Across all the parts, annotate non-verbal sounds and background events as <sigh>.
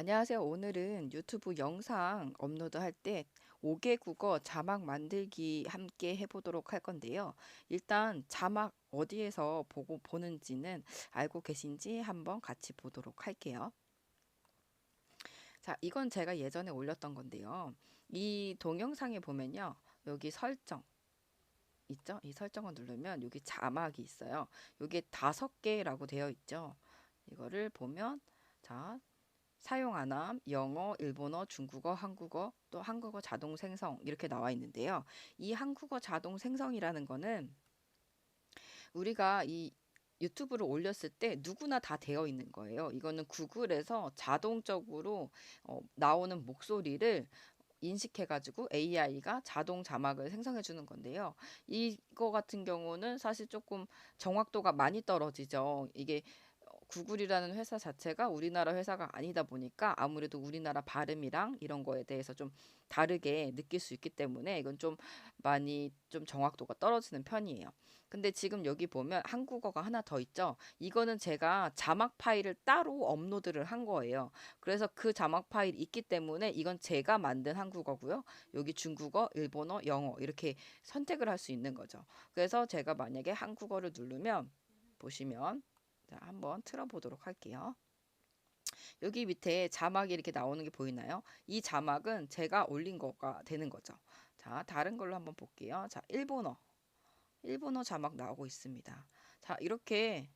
안녕하세요. 오늘은 유튜브 영상 업로드할 때 5개 국어 자막 만들기 함께 해보도록 할 건데요. 일단 자막 어디에서 보고 보는지는 알고 계신지 한번 같이 보도록 할게요. 자, 이건 제가 예전에 올렸던 건데요. 이 동영상에 보면요. 여기 설정 있죠? 이 설정을 누르면 여기 자막이 있어요. 여기 다섯 개라고 되어 있죠. 이거를 보면 자, 사용 안 함, 영어, 일본어, 중국어, 한국어, 또 한국어 자동 생성 이렇게 나와 있는데요. 이 한국어 자동 생성이라는 거는 우리가 이 유튜브를 올렸을 때 누구나 다 되어 있는 거예요. 이거는 구글에서 자동적으로 어, 나오는 목소리를 인식해가지고 AI가 자동 자막을 생성해 주는 건데요. 이거 같은 경우는 사실 조금 정확도가 많이 떨어지죠. 이게 구글이라는 회사 자체가 우리나라 회사가 아니다 보니까 아무래도 우리나라 발음이랑 이런 거에 대해서 좀 다르게 느낄 수 있기 때문에 이건 좀 많이 좀 정확도가 떨어지는 편이에요. 근데 지금 여기 보면 한국어가 하나 더 있죠. 이거는 제가 자막 파일을 따로 업로드를 한 거예요. 그래서 그 자막 파일이 있기 때문에 이건 제가 만든 한국어고요. 여기 중국어, 일본어, 영어 이렇게 선택을 할 수 있는 거죠. 그래서 제가 만약에 한국어를 누르면 보시면 자, 한번 틀어보도록 할게요. 여기 밑에 자막이 이렇게 나오는 게 보이나요? 이 자막은 제가 올린 거가 되는 거죠. 자, 다른 걸로 한번 볼게요. 자, 일본어. 일본어 자막 나오고 있습니다. 자, 이렇게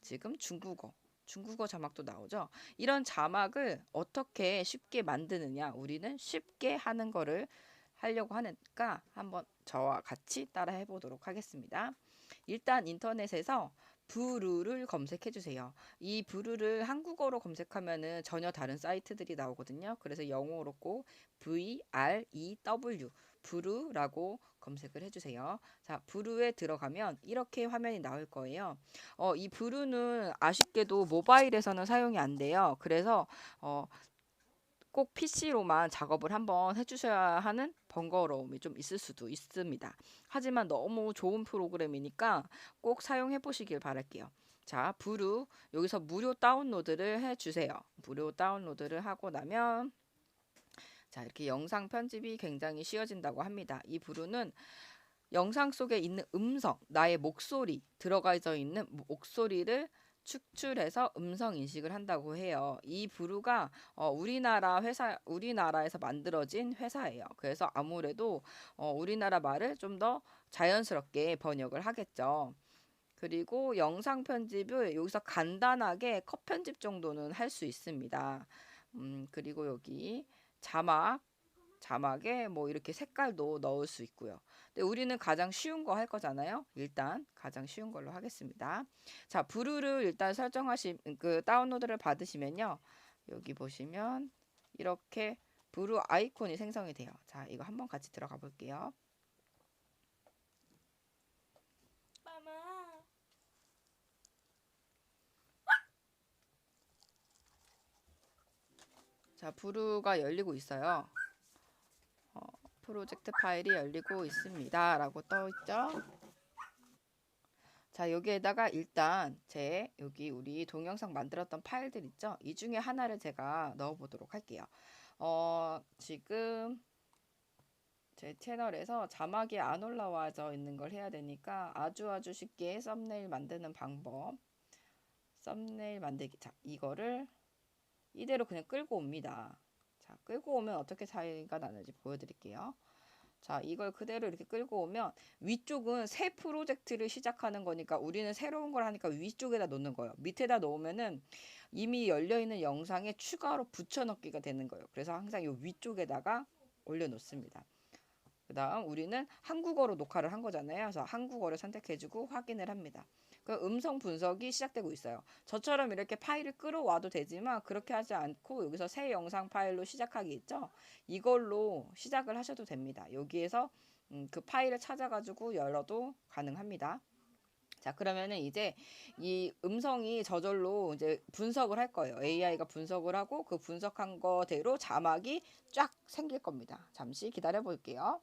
지금 중국어. 중국어 자막도 나오죠. 이런 자막을 어떻게 쉽게 만드느냐. 우리는 쉽게 하는 거를 하려고 하니까 한번 저와 같이 따라 해보도록 하겠습니다. 일단 인터넷에서 부루를 검색해 주세요. 이 부루를 한국어로 검색하면은 전혀 다른 사이트들이 나오거든요. 그래서 영어로 꼭 V R E W 부루라고 검색을 해주세요. 자, 부루에 들어가면 이렇게 화면이 나올 거예요. 어, 이 부루는 아쉽게도 모바일에서는 사용이 안 돼요. 그래서 어, 꼭 PC로만 작업을 한번 해주셔야 하는 번거로움이 좀 있을 수도 있습니다. 하지만 너무 좋은 프로그램이니까 꼭 사용해 보시길 바랄게요. 자, 부루 여기서 무료 다운로드를 해 주세요. 무료 다운로드를 하고 나면 자, 이렇게 영상 편집이 굉장히 쉬워진다고 합니다. 이 부루는 영상 속에 있는 음성, 나의 목소리 들어가져 있는 목소리를 축출해서 음성 인식을 한다고 해요. 이 브루가 어, 우리나라 회사 우리나라에서 만들어진 회사예요. 그래서 아무래도 어, 우리나라 말을 좀 더 자연스럽게 번역을 하겠죠. 그리고 영상 편집을 여기서 간단하게 컷 편집 정도는 할 수 있습니다. 음, 그리고 여기 자막 자막에 뭐 이렇게 색깔도 넣을 수 있고요. 근데 우리는 가장 쉬운 거 할 거잖아요. 일단 가장 쉬운 걸로 하겠습니다. 자, 브루를 일단 설정하시 그 다운로드를 받으시면요. 여기 보시면 이렇게 브루 아이콘이 생성이 돼요. 자, 이거 한번 같이 들어가 볼게요. 자, 브루가 열리고 있어요. 프로젝트 파일이 열리고 있습니다. 라고 떠 있죠. 자, 여기에다가 일단 제 여기 우리 동영상 만들었던 파일들 있죠? 이 중에 하나를 제가 넣어 보도록 할게요. 어, 지금 제 채널에서 자막이 안 올라와져 있는 걸 해야 되니까 아주 아주 쉽게 썸네일 만드는 방법. 썸네일 만들기. 자, 이거를 이대로 그냥 끌고 옵니다. 자, 끌고 오면 어떻게 차이가 나는지 보여드릴게요. 자, 이걸 그대로 이렇게 끌고 오면 위쪽은 새 프로젝트를 시작하는 거니까 우리는 새로운 걸 하니까 위쪽에다 놓는 거예요. 밑에다 놓으면은 이미 열려있는 영상에 추가로 붙여넣기가 되는 거예요. 그래서 항상 이 위쪽에다가 올려놓습니다. 그 다음 우리는 한국어로 녹화를 한 거잖아요. 그래서 한국어를 선택해주고 확인을 합니다. 그 음성 분석이 시작되고 있어요. 저처럼 이렇게 파일을 끌어와도 되지만 그렇게 하지 않고 여기서 새 영상 파일로 시작하기 있죠. 이걸로 시작을 하셔도 됩니다. 여기에서 음, 그 파일을 찾아가지고 열어도 가능합니다. 자, 그러면은 이제 이 음성이 저절로 이제 분석을 할 거예요. AI가 분석을 하고 그 분석한 거대로 자막이 쫙 생길 겁니다. 잠시 기다려 볼게요.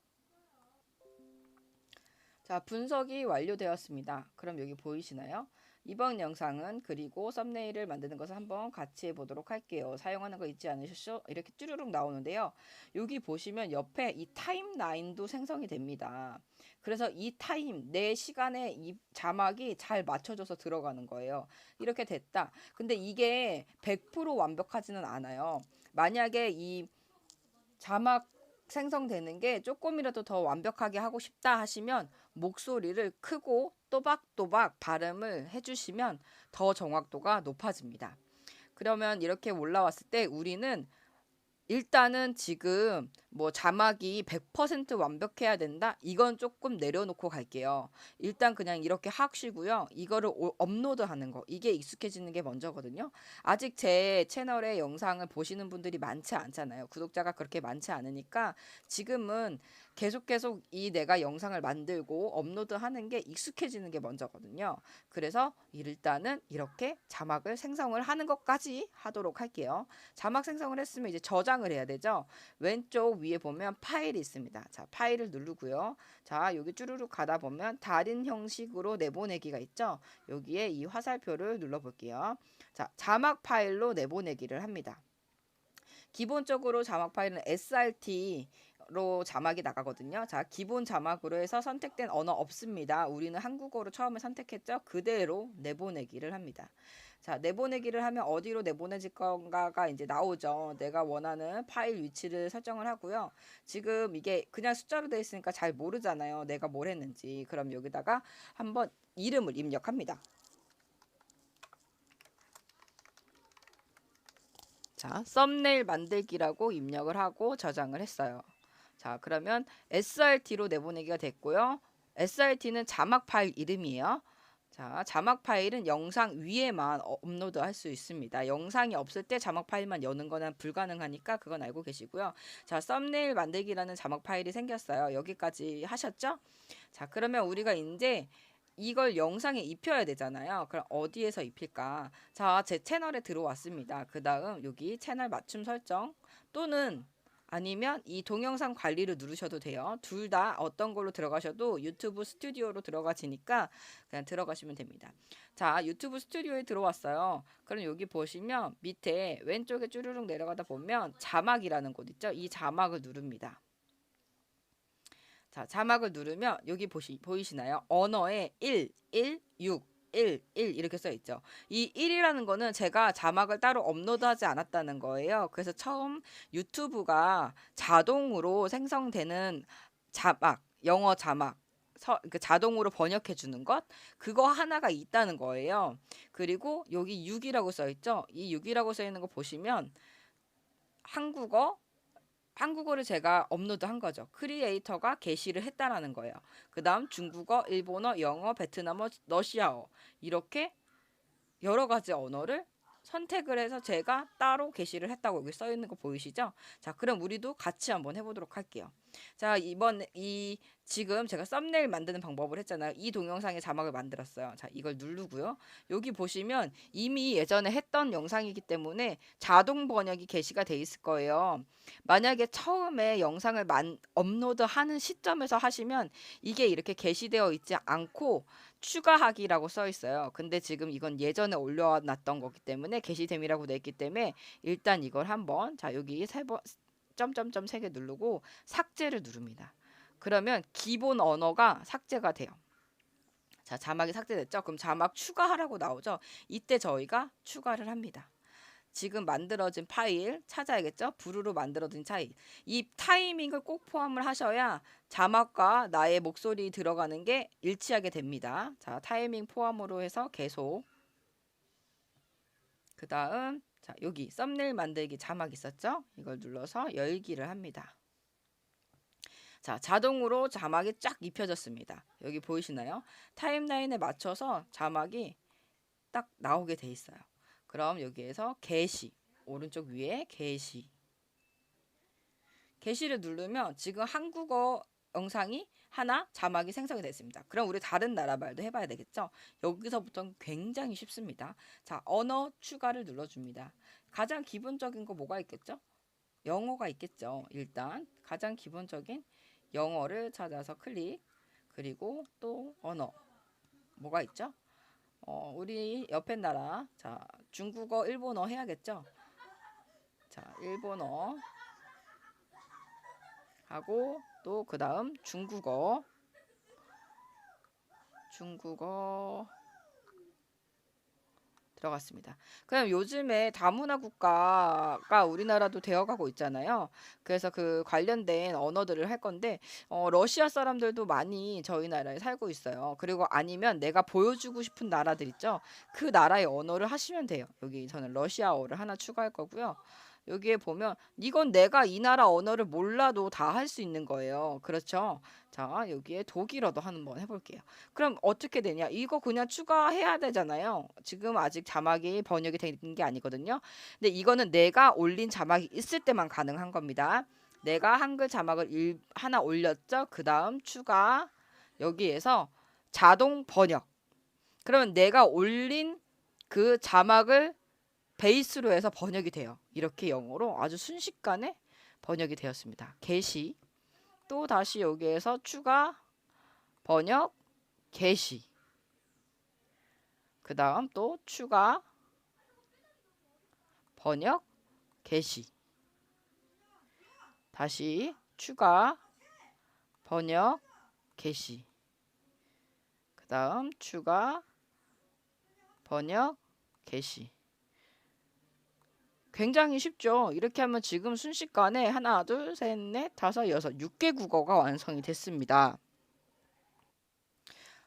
자, 분석이 완료되었습니다. 그럼 여기 보이시나요? 이번 영상은 그리고 썸네일을 만드는 것을 한번 같이 해보도록 할게요. 사용하는 거 잊지 않으셨죠? 이렇게 쭈르륵 나오는데요. 여기 보시면 옆에 이 타임라인도 생성이 됩니다. 그래서 이 타임, 내 시간에 이 자막이 잘 맞춰져서 들어가는 거예요. 이렇게 됐다. 근데 이게 100% 완벽하지는 않아요. 만약에 이 자막 생성되는 게 조금이라도 더 완벽하게 하고 싶다 하시면 목소리를 크고 또박또박 발음을 해주시면 더 정확도가 높아집니다. 그러면 이렇게 올라왔을 때 우리는 일단은 지금 뭐 자막이 100% 완벽해야 된다? 이건 조금 내려놓고 갈게요. 일단 그냥 이렇게 하시고요. 이거를 오- 업로드하는 거. 이게 익숙해지는 게 먼저거든요. 아직 제 채널의 영상을 보시는 분들이 많지 않잖아요. 구독자가 그렇게 많지 않으니까 지금은 계속 계속 이 내가 영상을 만들고 업로드하는 게 익숙해지는 게 먼저거든요. 그래서 일단은 이렇게 자막을 생성을 하는 것까지 하도록 할게요. 자막 생성을 했으면 이제 저장을 해야 되죠. 왼쪽 위에 보면 파일이 있습니다. 자, 파일을 누르고요. 자, 여기 쭈루룩 가다 보면 다른 형식으로 내보내기가 있죠. 여기에 이 화살표를 눌러 볼게요. 자, 자막 파일로 내보내기를 합니다. 기본적으로 자막 파일은 SRT 로 자막이 나가거든요. 자, 기본 자막으로 해서 선택된 언어 없습니다. 우리는 한국어로 처음에 선택했죠. 그대로 내보내기를 합니다. 자, 내보내기를 하면 어디로 내보내질 건가가 이제 나오죠. 내가 원하는 파일 위치를 설정을 하고요. 지금 이게 그냥 숫자로 되어 있으니까 잘 모르잖아요. 내가 뭘 했는지. 그럼 여기다가 한번 이름을 입력합니다. 자, 썸네일 만들기라고 입력을 하고 저장을 했어요. 자, 그러면 SRT로 내보내기가 됐고요. SRT는 자막 파일 이름이에요. 자, 자막 파일은 영상 위에만 어- 업로드 할 수 있습니다. 영상이 없을 때 자막 파일만 여는 거는 불가능하니까 그건 알고 계시고요. 자, 썸네일 만들기라는 자막 파일이 생겼어요. 여기까지 하셨죠? 자, 그러면 우리가 이제 이걸 영상에 입혀야 되잖아요. 그럼 어디에서 입힐까? 자, 제 채널에 들어왔습니다. 그 다음 여기 채널 맞춤 설정 또는 아니면 이 동영상 관리를 누르셔도 돼요. 둘 다 어떤 걸로 들어가셔도 유튜브 스튜디오로 들어가지니까 그냥 들어가시면 됩니다. 자, 유튜브 스튜디오에 들어왔어요. 그럼 여기 보시면 밑에 왼쪽에 쭈르륵 내려가다 보면 자막이라는 곳 있죠? 이 자막을 누릅니다. 자, 자막을 누르면 여기 보시, 보이시나요? 언어에 1, 1, 6, 1, 1 이렇게 써 있죠. 이 1이라는 거는 제가 자막을 따로 업로드하지 않았다는 거예요. 그래서 처음 유튜브가 자동으로 생성되는 자막, 영어 자막, 서, 그 자동으로 번역해 주는 것 그거 하나가 있다는 거예요. 그리고 여기 6이라고 써 있죠. 이 6이라고 써 있는 거 보시면 한국어 한국어를 제가 업로드한 거죠. 크리에이터가 게시를 했다라는 거예요. 그 다음 중국어, 일본어, 영어, 베트남어, 러시아어 이렇게 여러 가지 언어를 선택을 해서 제가 따로 게시를 했다고 여기 써 있는 거 보이시죠? 자, 그럼 우리도 같이 한번 해보도록 할게요. 자, 이번 이 지금 제가 썸네일 만드는 방법을 했잖아요. 이 동영상에 자막을 만들었어요. 자, 이걸 누르고요. 여기 보시면 이미 예전에 했던 영상이기 때문에 자동 번역이 게시가 돼 있을 거예요. 만약에 처음에 영상을 만, 업로드하는 시점에서 하시면 이게 이렇게 게시되어 있지 않고 추가하기라고 써 있어요. 근데 지금 이건 예전에 올려놨던 거기 때문에 게시됨이라고 돼 있기 때문에 일단 이걸 한번 자 여기 세 번 점점점 세 개 누르고 삭제를 누릅니다. 그러면 기본 언어가 삭제가 돼요. 자 자막이 삭제됐죠? 그럼 자막 추가하라고 나오죠? 이때 저희가 추가를 합니다. 지금 만들어진 파일 찾아야겠죠? 부르르 만들어진 파일. 이 타이밍을 꼭 포함을 하셔야 자막과 나의 목소리 들어가는 게 일치하게 됩니다. 자, 타이밍 포함으로 해서 계속. 그 다음, 자, 여기 썸네일 만들기 자막 있었죠? 이걸 눌러서 열기를 합니다. 자, 자동으로 자막이 쫙 입혀졌습니다. 여기 보이시나요? 타임라인에 맞춰서 자막이 딱 나오게 돼 있어요. 그럼 여기에서 게시 오른쪽 위에 게시 게시를 누르면 지금 한국어 영상이 하나 자막이 생성이 됐습니다. 그럼 우리 다른 나라 말도 해봐야 되겠죠? 여기서부터는 굉장히 쉽습니다. 자, 언어 추가를 눌러줍니다. 가장 기본적인 거 뭐가 있겠죠? 영어가 있겠죠. 일단 가장 기본적인 영어를 찾아서 클릭 그리고 또 언어 뭐가 있죠? 어, 우리 옆에 나라 자 중국어 일본어 해야겠죠 자 일본어 하고 또 그 다음 중국어 중국어 들어갔습니다. 그럼 요즘에 다문화 국가가 우리나라도 되어가고 있잖아요. 그래서 그 관련된 언어들을 할 건데, 어, 러시아 사람들도 많이 저희 나라에 살고 있어요. 그리고 아니면 내가 보여주고 싶은 나라들 있죠? 그 나라의 언어를 하시면 돼요. 여기 저는 러시아어를 하나 추가할 거고요. 여기에 보면 이건 내가 이 나라 언어를 몰라도 다 할 수 있는 거예요. 그렇죠? 자, 여기에 독일어도 한번 해볼게요. 그럼 어떻게 되냐? 이거 그냥 추가해야 되잖아요. 지금 아직 자막이 번역이 된 게 아니거든요. 근데 이거는 내가 올린 자막이 있을 때만 가능한 겁니다. 내가 한글 자막을 일, 하나 올렸죠? 그 다음 추가 여기에서 자동 번역. 그러면 내가 올린 그 자막을 베이스로 해서 번역이 돼요. 이렇게 영어로 아주 순식간에 번역이 되었습니다. 게시. 또 다시 여기에서 추가 번역 게시. 그 다음 또 추가 번역 게시. 다시 추가 번역 게시. 그 다음 추가 번역 게시 굉장히 쉽죠. 이렇게 하면 지금 순식간에 하나, 둘, 셋, 넷, 다섯, 여섯, 6개 국어가 완성이 됐습니다.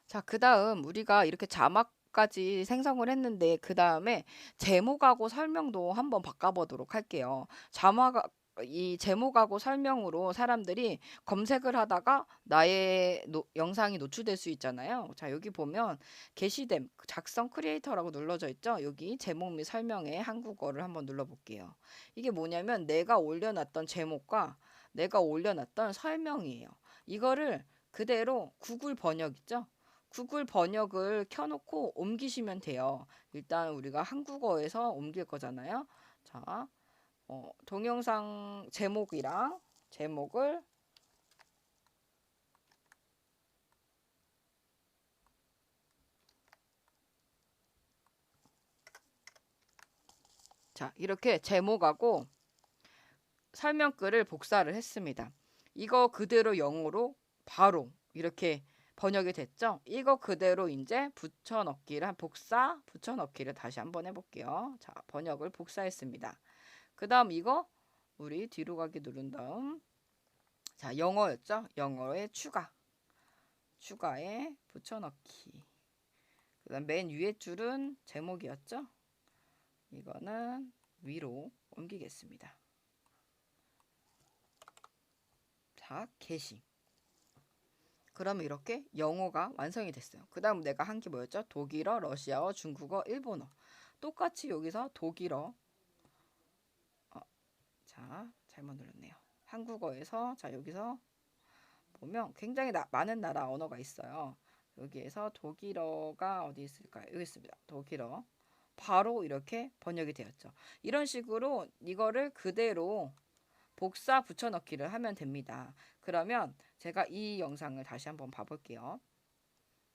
자, 그 다음 우리가 이렇게 자막 까지 생성을 했는데 그 다음에 제목하고 설명도 한번 바꿔보도록 할게요. 자막 이 제목하고 설명으로 사람들이 검색을 하다가 나의 노, 영상이 노출될 수 있잖아요. 자, 여기 보면 게시됨 작성 크리에이터라고 눌러져 있죠. 여기 제목 및 설명에 한국어를 한번 눌러 볼게요. 이게 뭐냐면 내가 올려놨던 제목과 내가 올려놨던 설명이에요. 이거를 그대로 구글 번역 있죠. 구글 번역을 켜놓고 옮기시면 돼요. 일단 우리가 한국어에서 옮길 거잖아요. 자, 어, 동영상 제목이랑 제목을 자, 이렇게 제목하고 설명글을 복사를 했습니다. 이거 그대로 영어로 바로 이렇게 번역이 됐죠? 이거 그대로 이제 붙여넣기를 한 복사 붙여넣기를 다시 한번 해볼게요. 자, 번역을 복사했습니다. 그 다음 이거 우리 뒤로 가기 누른 다음 자 영어였죠? 영어에 추가 추가에 붙여넣기 그 다음 맨 위에 줄은 제목이었죠? 이거는 위로 옮기겠습니다. 자 게시 그러면 이렇게 영어가 완성이 됐어요. 그 다음 내가 한 게 뭐였죠? 독일어, 러시아어, 중국어, 일본어 똑같이 여기서 독일어 자, 잘못 눌렀네요. 한국어에서 자 여기서 보면 굉장히 나, 많은 나라 언어가 있어요. 여기에서 독일어가 어디 있을까요? 여기 있습니다. 독일어. 바로 이렇게 번역이 되었죠. 이런 식으로 이거를 그대로 복사 붙여넣기를 하면 됩니다. 그러면 제가 이 영상을 다시 한번 봐볼게요.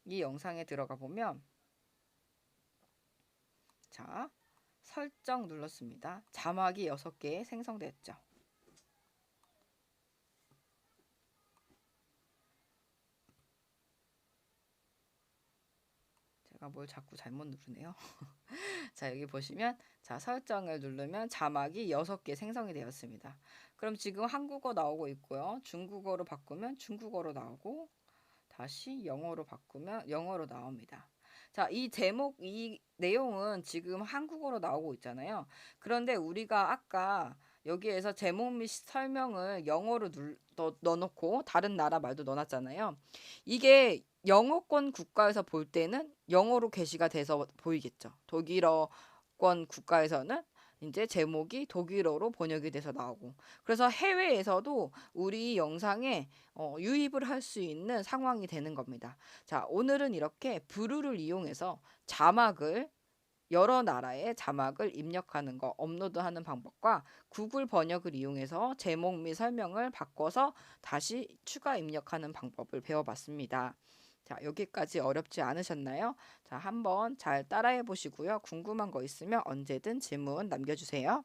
이 영상에 들어가 보면 자 설정 눌렀습니다. 자막이 6개 생성됐죠. 제가 뭘 자꾸 잘못 누르네요. <laughs> 자, 여기 보시면 자, 설정을 누르면 자막이 6개 생성이 되었습니다. 그럼 지금 한국어 나오고 있고요. 중국어로 바꾸면 중국어로 나오고 다시 영어로 바꾸면 영어로 나옵니다. 자, 이 제목, 이 내용은 지금 한국어로 나오고 있잖아요. 그런데 우리가 아까 여기에서 제목 및 설명을 영어로 넣어놓고 다른 나라 말도 넣어놨잖아요. 이게 영어권 국가에서 볼 때는 영어로 게시가 돼서 보이겠죠. 독일어권 국가에서는 이제 제목이 독일어로 번역이 돼서 나오고 그래서 해외에서도 우리 영상에 어, 유입을 할 수 있는 상황이 되는 겁니다. 자, 오늘은 이렇게 브루를 이용해서 자막을 여러 나라의 자막을 입력하는 거, 업로드하는 방법과 구글 번역을 이용해서 제목 및 설명을 바꿔서 다시 추가 입력하는 방법을 배워봤습니다. 자, 여기까지 어렵지 않으셨나요? 자, 한번 잘 따라해 보시고요. 궁금한 거 있으면 언제든 질문 남겨주세요.